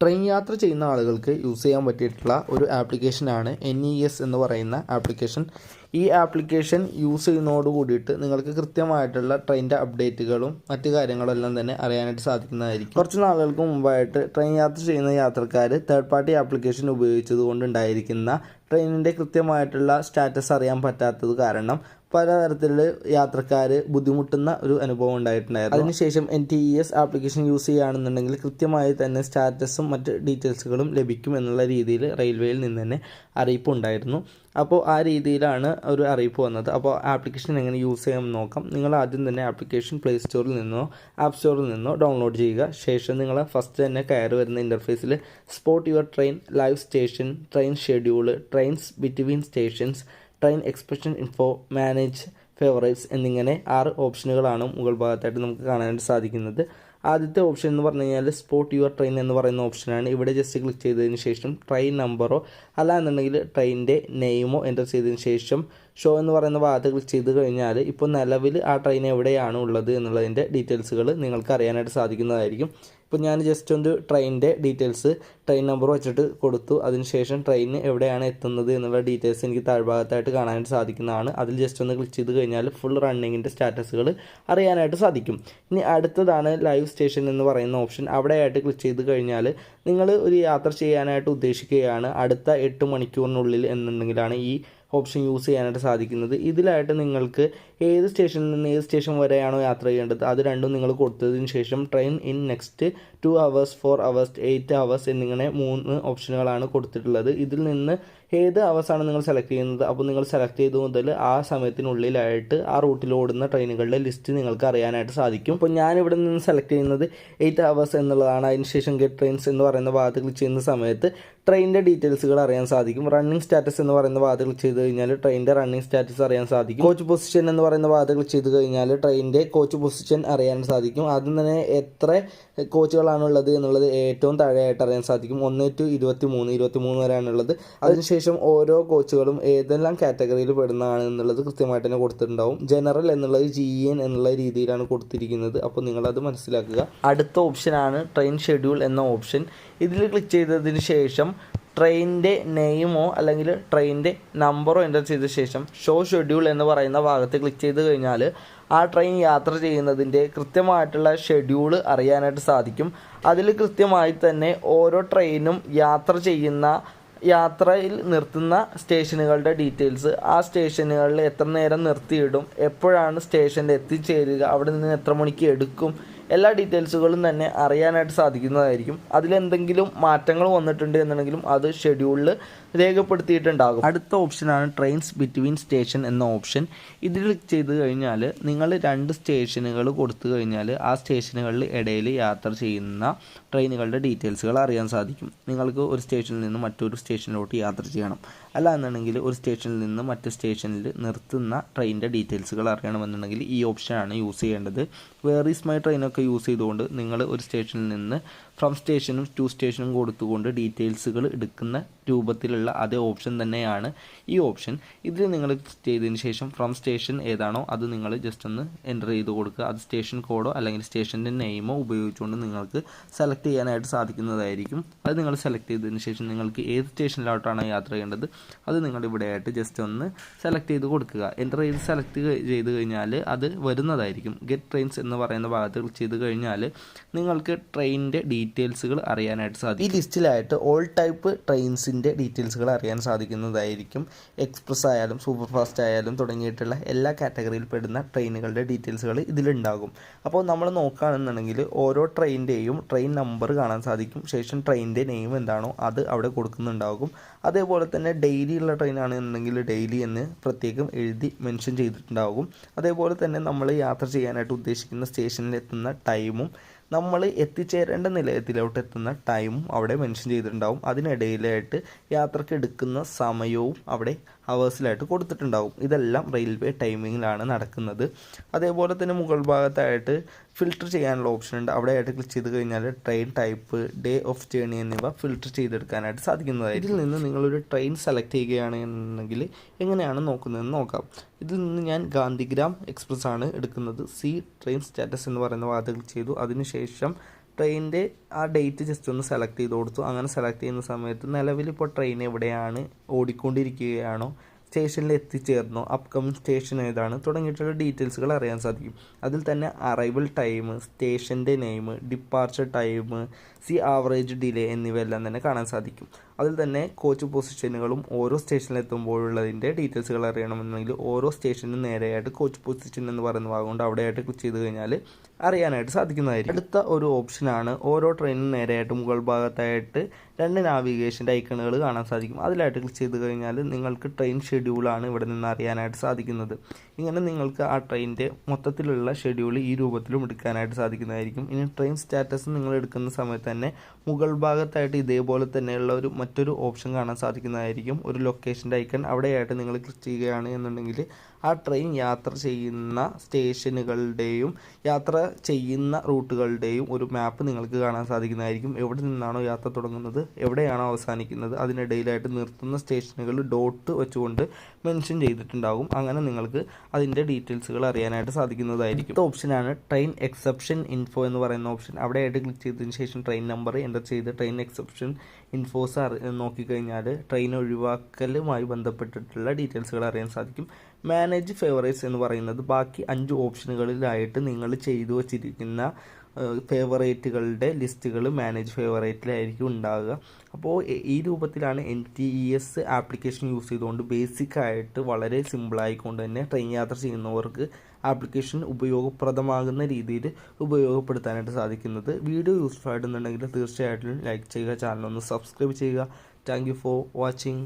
Train യാത്ര ചെയ്യുന്ന ആളുകൾക്ക് യൂസ് ചെയ്യാൻ പറ്റിയിട്ടുള്ള ഒരു ആപ്ലിക്കേഷനാണ് എൻ ഇ എസ് എന്ന് പറയുന്ന ആപ്ലിക്കേഷൻ. ഈ ആപ്ലിക്കേഷൻ യൂസ് ചെയ്യുന്നതോട് കൂടിയിട്ട് നിങ്ങൾക്ക് കൃത്യമായിട്ടുള്ള ട്രെയിനിന്റെ അപ്ഡേറ്റുകളും മറ്റു കാര്യങ്ങളും എല്ലാം തന്നെ അറിയാനായിട്ട് സാധിക്കുന്നതായിരിക്കും. കുറച്ച് നാളുകൾക്ക് മുമ്പായിട്ട് ട്രെയിൻ യാത്ര ചെയ്യുന്ന യാത്രക്കാർ തേർഡ് പാർട്ടി ആപ്ലിക്കേഷൻ ഉപയോഗിച്ചത് കൊണ്ടുണ്ടായിരിക്കുന്ന ട്രെയിനിന്റെ കൃത്യമായിട്ടുള്ള സ്റ്റാറ്റസ് അറിയാൻ പറ്റാത്തത് കാരണം പലതരത്തിലുള്ള യാത്രക്കാർ ബുദ്ധിമുട്ടുന്ന ഒരു അനുഭവം ഉണ്ടായിട്ടുണ്ടായിരുന്നു. അതിനുശേഷം N T E S application use ചെയ്യുകയാണെന്നുണ്ടെങ്കിൽ കൃത്യമായി തന്നെ സ്റ്റാറ്റസും മറ്റ് ഡീറ്റെയിൽസുകളും ലഭിക്കും എന്നുള്ള രീതിയിൽ റെയിൽവേയിൽ നിന്ന് തന്നെ അറിയിപ്പ് ഉണ്ടായിരുന്നു. അപ്പോൾ ആ രീതിയിലാണ് ഒരു അറിയിപ്പ് വന്നത്. അപ്പോൾ ആപ്ലിക്കേഷൻ എങ്ങനെ യൂസ് ചെയ്യാമെന്ന് നോക്കാം. നിങ്ങൾ ആദ്യം തന്നെ ആപ്ലിക്കേഷൻ പ്ലേ സ്റ്റോറിൽ നിന്നോ ആപ്പ് സ്റ്റോറിൽ നിന്നോ ഡൗൺലോഡ് ചെയ്യുക. ശേഷം നിങ്ങൾ ഫസ്റ്റ് തന്നെ കയറി വരുന്ന ഇന്റർഫേസിൽ spot your train live station train schedule trains between stations train expression info manage favourites എന്നിങ്ങനെ ആറ് ഓപ്ഷനുകളാണ് മുകൾ ഭാഗത്തായിട്ട് നമുക്ക് കാണാനായിട്ട് സാധിക്കുന്നത്. ആദ്യത്തെ ഓപ്ഷൻ എന്ന് പറഞ്ഞു കഴിഞ്ഞാൽ സ്പോട്ട് യുവർ ട്രെയിൻ എന്ന് പറയുന്ന ഓപ്ഷനാണ്. ഇവിടെ ജസ്റ്റ് ക്ലിക്ക് ചെയ്തതിന് ശേഷം ട്രെയിൻ നമ്പറോ അല്ല എന്നുണ്ടെങ്കിൽ ട്രെയിനിന്റെ നെയിമോ എന്റർ ചെയ്തതിന് ശേഷം ഷോ എന്ന് പറയുന്ന ഭാഗത്ത് ക്ലിക്ക് ചെയ്ത് കഴിഞ്ഞാൽ ഇപ്പോൾ നിലവിൽ ആ ട്രെയിൻ എവിടെയാണ് ഉള്ളത് എന്നുള്ളതിന്റെ ഡീറ്റെയിൽസുകൾ നിങ്ങൾക്ക് അറിയാനായിട്ട് സാധിക്കുന്നതായിരിക്കും. ഇപ്പോൾ ഞാൻ ജസ്റ്റ് ഒന്ന് ട്രെയിനിന്റെ ഡീറ്റെയിൽസ് ട്രെയിൻ നമ്പർ വെച്ചിട്ട് കൊടുത്തു. അതിനുശേഷം ട്രെയിൻ എവിടെയാണ് എത്തുന്നത് എന്നുള്ള ഡീറ്റെയിൽസ് എനിക്ക് താഴ്ഭാഗത്തായിട്ട് കാണാനായിട്ട് സാധിക്കുന്നതാണ്. അതിൽ ജസ്റ്റ് ഒന്ന് ക്ലിക്ക് ചെയ്ത് കഴിഞ്ഞാൽ ഫുൾ റണ്ണിങ്ങിന്റെ സ്റ്റാറ്റസുകൾ അറിയാനായിട്ട് സാധിക്കും. ഇനി അടുത്തതാണ് ലൈവ് സ്റ്റേഷൻ എന്ന് പറയുന്ന ഓപ്ഷൻ അവിടെയായിട്ട് ക്ലിക്ക് ചെയ്ത് കഴിഞ്ഞാൽ നിങ്ങൾ ഒരു യാത്ര ചെയ്യാനായിട്ട് ഉദ്ദേശിക്കുകയാണ്. അടുത്ത എട്ട് മണിക്കൂറിനുള്ളിൽ എന്നുണ്ടെങ്കിലാണ് ഈ ഓപ്ഷൻ യൂസ് ചെയ്യാനായിട്ട് സാധിക്കുന്നത്. ഇതിലായിട്ട് നിങ്ങൾക്ക് ഏത് സ്റ്റേഷനിൽ നിന്ന് ഏത് സ്റ്റേഷൻ വരെയാണോ യാത്ര ചെയ്യേണ്ടത് അത് രണ്ടും നിങ്ങൾ കൊടുത്തതിന് ശേഷം train in next two hours four hours eight hours എന്നിങ്ങനെ മൂന്ന് ഓപ്ഷനുകളാണ് കൊടുത്തിട്ടുള്ളത്. ഇതിൽ നിന്ന് ഏത് അവേഴ്സാണ് നിങ്ങൾ സെലക്ട് ചെയ്യുന്നത് അപ്പോൾ നിങ്ങൾ സെലക്ട് ചെയ്ത് മുതൽ ആ സമയത്തിനുള്ളിലായിട്ട് ആ റൂട്ടിൽ ഓടുന്ന ട്രെയിനുകളുടെ ലിസ്റ്റ് നിങ്ങൾക്ക് അറിയാനായിട്ട് സാധിക്കും. അപ്പോൾ ഞാനിവിടെ നിന്ന് സെലക്ട് ചെയ്യുന്നത് എയ്റ്റ് അവേഴ്സ് എന്നുള്ളതാണ്. അതിനുശേഷം ഗെറ്റ് ട്രെയിൻസ് എന്ന് പറയുന്ന ഭാഗത്ത് ക്ലിക്ക് ചെയ്യുന്ന സമയത്ത് ട്രെയിനിന്റെ ഡീറ്റെയിൽസുകൾ അറിയാൻ സാധിക്കും. റണ്ണിംഗ് സ്റ്റാറ്റസ് എന്ന് പറയുന്ന ഭാഗത്ത് ക്ലിക്ക് ചെയ്ത് കഴിഞ്ഞാൽ ട്രെയിനിന്റെ റണ്ണിംഗ് സ്റ്റാറ്റസ് അറിയാൻ സാധിക്കും. കോച്ച് പൊസിഷൻ എന്ന് പറയുന്ന ഭാഗത്ത് ക്ലിക്ക് ചെയ്ത് കഴിഞ്ഞാൽ ട്രെയിനിന്റെ കോച്ച് പൊസിഷൻ അറിയാൻ സാധിക്കും. ആദ്യം തന്നെ എത്ര കോച്ചുകളാണുള്ളത് എന്നുള്ളത് ഏറ്റവും താഴെയായിട്ട് അറിയാൻ സാധിക്കും. ഒന്ന് ടു ഇരുപത്തി മൂന്ന് ഇരുപത്തി മൂന്ന് വരെയാണുള്ളത്. അതിനുശേഷം ഓരോ കോച്ചുകളും ഏതെല്ലാം കാറ്റഗറിയിൽ പെടുന്നതാണ് എന്നുള്ളത് കൃത്യമായിട്ട് തന്നെ കൊടുത്തിട്ടുണ്ടാവും. ജനറൽ എന്നുള്ളത് ജി എൻ എന്നുള്ള രീതിയിലാണ് കൊടുത്തിരിക്കുന്നത്. അപ്പോൾ നിങ്ങളത് മനസ്സിലാക്കുക. അടുത്ത ഓപ്ഷനാണ് ട്രെയിൻ ഷെഡ്യൂൾ എന്ന ഓപ്ഷൻ ഇതിൽ ക്ലിക്ക് ചെയ്തതിന് ശേഷം ട്രെയിനിന്റെ നെയിമോ അല്ലെങ്കിൽ ട്രെയിനിന്റെ നമ്പറോ എന്റർ ചെയ്ത ശേഷം ഷോ ഷെഡ്യൂൾ എന്ന് പറയുന്ന ഭാഗത്ത് ക്ലിക്ക് ചെയ്ത് കഴിഞ്ഞാൽ ആ ട്രെയിൻ യാത്ര ചെയ്യുന്നതിന്റെ കൃത്യമായിട്ടുള്ള ഷെഡ്യൂൾ അറിയാനായിട്ട് സാധിക്കും. അതിൽ കൃത്യമായി തന്നെ ഓരോ ട്രെയിനും യാത്ര ചെയ്യുന്ന യാത്രയിൽ നിർത്തുന്ന സ്റ്റേഷനുകളുടെ ഡീറ്റെയിൽസ് ആ സ്റ്റേഷനുകളിൽ എത്ര നേരം നിർത്തിയിടും എപ്പോഴാണ് സ്റ്റേഷനിൽ എത്തിച്ചേരുക അവിടെ നിന്ന് എത്ര മണിക്ക് എടുക്കും എല്ലാ ഡീറ്റെയിൽസുകളും തന്നെ അറിയാനായിട്ട് സാധിക്കുന്നതായിരിക്കും. അതിലെന്തെങ്കിലും മാറ്റങ്ങൾ വന്നിട്ടുണ്ട് എന്നുണ്ടെങ്കിലും അത് ഷെഡ്യൂളിൽ രേഖപ്പെടുത്തിയിട്ടുണ്ടാകും. അടുത്ത ഓപ്ഷനാണ് ട്രെയിൻസ് ബിറ്റ്വീൻ സ്റ്റേഷൻ എന്ന ഓപ്ഷൻ. ഇതിൽ ക്ലിക്ക് ചെയ്ത് കഴിഞ്ഞാൽ നിങ്ങൾ രണ്ട് സ്റ്റേഷനുകൾ കൊടുത്തു കഴിഞ്ഞാൽ ആ സ്റ്റേഷനുകളിൽ ഇടയിൽ യാത്ര ചെയ്യുന്ന ട്രെയിനുകളുടെ ഡീറ്റെയിൽസുകൾ അറിയാൻ സാധിക്കും. നിങ്ങൾക്ക് ഒരു സ്റ്റേഷനിൽ നിന്ന് മറ്റൊരു സ്റ്റേഷനിലോട്ട് യാത്ര ചെയ്യണം. അല്ല എന്നുണ്ടെങ്കിൽ ഒരു സ്റ്റേഷനിൽ നിന്ന് മറ്റു സ്റ്റേഷനിൽ നിർത്തുന്ന ട്രെയിനിന്റെ ഡീറ്റെയിൽസുകൾ അറിയണമെന്നുണ്ടെങ്കിൽ ഈ ഓപ്ഷനാണ് യൂസ് ചെയ്യേണ്ടത്. വേർ ഈസ് മൈ ട്രെയിനൊക്കെ യൂസ് ചെയ്തുകൊണ്ട് നിങ്ങൾ ഒരു സ്റ്റേഷനിൽ നിന്ന് ഫ്രം സ്റ്റേഷനും ടു സ്റ്റേഷനും കൊടുത്തുകൊണ്ട് ഡീറ്റെയിൽസുകൾ എടുക്കുന്ന രൂപത്തിലുള്ള അതേ ഓപ്ഷൻ തന്നെയാണ് ഈ ഓപ്ഷൻ ഇതിൽ നിങ്ങൾ ചെയ്തതിന് ശേഷം ഫ്രം സ്റ്റേഷൻ ഏതാണോ അത് നിങ്ങൾ ജസ്റ്റ് ഒന്ന് എന്റർ ചെയ്ത് കൊടുക്കുക. അത് സ്റ്റേഷൻ കോഡോ അല്ലെങ്കിൽ സ്റ്റേഷന്റെ നെയിമോ ഉപയോഗിച്ചുകൊണ്ട് നിങ്ങൾക്ക് സെലക്ട് ചെയ്യാനായിട്ട് സാധിക്കുന്നതായിരിക്കും. അത് നിങ്ങൾ സെലക്ട് ചെയ്തതിന് ശേഷം നിങ്ങൾക്ക് ഏത് സ്റ്റേഷനിലോട്ടാണ് യാത്ര ചെയ്യേണ്ടത്? അത് നിങ്ങൾ ഇവിടെയായിട്ട് ജസ്റ്റ് ഒന്ന് സെലക്ട് ചെയ്ത് കൊടുക്കുക. എന്റർ ചെയ്ത് സെലക്ട് ചെയ്ത് കഴിഞ്ഞാൽ അത് വരുന്നതായിരിക്കും. ഗെറ്റ് ട്രെയിൻസ് എന്ന് പറയുന്ന ഭാഗത്ത് ക്ലിക്ക് ചെയ്ത് കഴിഞ്ഞാൽ നിങ്ങൾക്ക് ട്രെയിനിന്റെ ഡീറ്റെയിൽസുകൾ അറിയാനായിട്ട് സാധിക്കും. ഈ ലിസ്റ്റിലായിട്ട് ഓൾ ടൈപ്പ് ട്രെയിൻസിന്റെ ഡീറ്റെയിൽസുകൾ അറിയാൻ സാധിക്കുന്നതായിരിക്കും. എക്സ്പ്രസ് ആയാലും സൂപ്പർ ഫാസ്റ്റ് ആയാലും തുടങ്ങിയിട്ടുള്ള എല്ലാ കാറ്റഗറിയിൽ പെടുന്ന ട്രെയിനുകളുടെ ഡീറ്റെയിൽസുകൾ ഇതിലുണ്ടാകും. അപ്പോൾ നമ്മൾ നോക്കുകയാണെന്നുണ്ടെങ്കിൽ ഓരോ ട്രെയിനിന്റെയും ട്രെയിൻ നമ്പർ കാണാൻ സാധിക്കും. ശേഷം ട്രെയിനിന്റെ നെയിം എന്താണോ അത് അവിടെ കൊടുക്കുന്നുണ്ടാകും. അതേപോലെ തന്നെ ഡെയിലി ഉള്ള ട്രെയിനാണെന്നുണ്ടെങ്കിൽ ഡെയിലി എന്ന് പ്രത്യേകം എഴുതി മെൻഷൻ ചെയ്തിട്ടുണ്ടാകും. അതേപോലെ തന്നെ നമ്മൾ യാത്ര ചെയ്യാനായിട്ട് ഉദ്ദേശിക്കുന്ന സ്റ്റേഷനിൽ എത്തുന്ന ടൈമും നമ്മൾ എത്തിച്ചേരേണ്ട നിലയത്തിലോട്ട് എത്തുന്ന ടൈമും അവിടെ മെൻഷൻ ചെയ്തിട്ടുണ്ടാവും. അതിനിടയിലായിട്ട് യാത്രയ്ക്ക് എടുക്കുന്ന സമയവും അവിടെ അവേഴ്സിലായിട്ട് കൊടുത്തിട്ടുണ്ടാവും. ഇതെല്ലാം റെയിൽവേ ടൈമിങ്ങിലാണ് നടക്കുന്നത്. അതേപോലെ തന്നെ മുകൾ ഭാഗത്തായിട്ട് ഫിൽട്ടർ ചെയ്യാനുള്ള ഓപ്ഷൻ ഉണ്ട്. അവിടെ ആയിട്ട് ക്ലിക്ക് ചെയ്ത് കഴിഞ്ഞാൽ train type day of journey എന്നിവ ഫിൽട്ടർ ചെയ്തെടുക്കാനായിട്ട് സാധിക്കുന്നതായിരിക്കും. ഇതിൽ നിന്ന് നിങ്ങളൊരു ട്രെയിൻ സെലക്ട് ചെയ്യുകയാണെന്നുണ്ടെങ്കിൽ എങ്ങനെയാണ് നോക്കുന്നതെന്ന് നോക്കാം. ഇതിൽ നിന്ന് ഞാൻ ഗാന്ധിഗ്രാം എക്സ്പ്രസ് ആണ് എടുക്കുന്നത്. സി ട്രെയിൻ സ്റ്റാറ്റസ് എന്ന് പറയുന്ന ഭാഗത്ത് ക്ലിക്ക് ചെയ്തു. അതിനുശേഷം ട്രെയിനിന്റെ ആ ഡേറ്റ് ജസ്റ്റ് ഒന്ന് സെലക്ട് ചെയ്ത് കൊടുത്തു. അങ്ങനെ സെലക്ട് ചെയ്യുന്ന സമയത്ത് നിലവിലിപ്പോൾ ട്രെയിൻ എവിടെയാണ് ഓടിക്കൊണ്ടിരിക്കുകയാണോ സ്റ്റേഷനിൽ എത്തിച്ചേർന്നോ അപ്കമിങ് സ്റ്റേഷൻ ഏതാണ് തുടങ്ങിയിട്ടുള്ള ഡീറ്റെയിൽസുകൾ അറിയാൻ സാധിക്കും. അതിൽ തന്നെ അറൈവൽ ടൈം സ്റ്റേഷന്റെ name departure time C average delay എന്നിവയെല്ലാം തന്നെ കാണാൻ സാധിക്കും. അതിൽ തന്നെ കോച്ച് പൊസിഷനുകളും ഓരോ സ്റ്റേഷനിലെത്തുമ്പോഴുള്ളതിന്റെ ഡീറ്റെയിൽസുകൾ അറിയണമെന്നുണ്ടെങ്കിൽ ഓരോ സ്റ്റേഷനും നേരെയായിട്ട് കോച്ച് പൊസിഷൻ എന്ന് പറയുന്ന ഭാഗം കൊണ്ട് അവിടെയായിട്ട് ക്ലിക്ക് ചെയ്ത് കഴിഞ്ഞാൽ അറിയാനായിട്ട് സാധിക്കുന്നതായിരിക്കും. അടുത്ത ഒരു ഓപ്ഷനാണ് ഓരോ ട്രെയിനും നേരെയായിട്ട് മുകൾ ഭാഗത്തായിട്ട് രണ്ട് നാവിഗേഷന്റെ ഐക്കണുകൾ കാണാൻ സാധിക്കും. അതിലായിട്ട് ക്ലിക്ക് ചെയ്ത് കഴിഞ്ഞാൽ നിങ്ങൾക്ക് ട്രെയിൻ ഷെഡ്യൂളാണ് ഇവിടെ നിന്ന് അറിയാനായിട്ട് സാധിക്കുന്നത്. ഇങ്ങനെ നിങ്ങൾക്ക് ആ ട്രെയിനിന്റെ മൊത്തത്തിലുള്ള ഷെഡ്യൂൾ ഈ രൂപത്തിലും എടുക്കാനായിട്ട് സാധിക്കുന്നതായിരിക്കും. ഇനി ട്രെയിൻ സ്റ്റാറ്റസ് നിങ്ങൾ എടുക്കുന്ന സമയത്ത് തന്നെ മുകൾ ഭാഗത്തായിട്ട് ഇതേപോലെ തന്നെയുള്ള ഒരു മറ്റൊരു ഓപ്ഷൻ കാണാൻ സാധിക്കുന്നതായിരിക്കും. ഒരു ലൊക്കേഷന്റെ ഐക്കൺ അവിടെയായിട്ട് നിങ്ങൾ ക്ലിക്ക് ചെയ്യുകയാണ് എന്നുണ്ടെങ്കിൽ ആ ട്രെയിൻ യാത്ര ചെയ്യുന്ന സ്റ്റേഷനുകളുടെയും യാത്ര ചെയ്യുന്ന റൂട്ടുകളുടെയും ഒരു മാപ്പ് നിങ്ങൾക്ക് കാണാൻ സാധിക്കുന്നതായിരിക്കും. എവിടെ നിന്നാണോ യാത്ര തുടങ്ങുന്നത് എവിടെയാണോ അവസാനിക്കുന്നത് അതിനിടയിലായിട്ട് നിർത്തുന്ന സ്റ്റേഷനുകൾ ഡോട്ട് വെച്ചുകൊണ്ട് മെൻഷൻ ചെയ്തിട്ടുണ്ടാകും അങ്ങനെ നിങ്ങൾക്ക് അതിന്റെ ഡീറ്റെയിൽസുകൾ അറിയാനായിട്ട് സാധിക്കുന്നതായിരിക്കും. ഓപ്ഷനാണ് ട്രെയിൻ എക്സെപ്ഷൻ ഇൻഫോ എന്ന് പറയുന്ന ഓപ്ഷൻ അവിടെയായിട്ട് ക്ലിക്ക് ചെയ്തതിന് ശേഷം ട്രെയിൻ നമ്പർ എന്റർ ചെയ്ത് ട്രെയിൻ എക്സെപ്ഷൻ ഇൻഫോസ് നോക്കിക്കഴിഞ്ഞാൽ ട്രെയിൻ ഒഴിവാക്കലുമായി ബന്ധപ്പെട്ടിട്ടുള്ള ഡീറ്റെയിൽസുകൾ അറിയാൻ സാധിക്കും. മാനേജ് ഫേവറേറ്റ്സ് എന്ന് പറയുന്നത് ബാക്കി അഞ്ച് ഓപ്ഷനുകളിലായിട്ട് നിങ്ങൾ ചെയ്തു വച്ചിരിക്കുന്ന ഫേവറേറ്റുകളുടെ ലിസ്റ്റുകൾ മാനേജ് ഫേവറേറ്റിലായിരിക്കും ഉണ്ടാവുക. അപ്പോൾ ഈ രൂപത്തിലാണ് N T E S application use ചെയ്തുകൊണ്ട് ബേസിക് ആയിട്ട് വളരെ സിമ്പിളായിക്കൊണ്ട് തന്നെ ട്രെയിൻ യാത്ര ചെയ്യുന്നവർക്ക് ആപ്ലിക്കേഷൻ ഉപയോഗപ്രദമാകുന്ന രീതിയിൽ ഉപയോഗപ്പെടുത്താനായിട്ട് സാധിക്കുന്നത്. വീഡിയോ യൂസ്ഫുൾ ആയിട്ടുണ്ടെങ്കിൽ തീർച്ചയായിട്ടും ലൈക്ക് ചെയ്യുക ചാനൽ ഒന്ന് സബ്സ്ക്രൈബ് ചെയ്യുക. Thank you for watching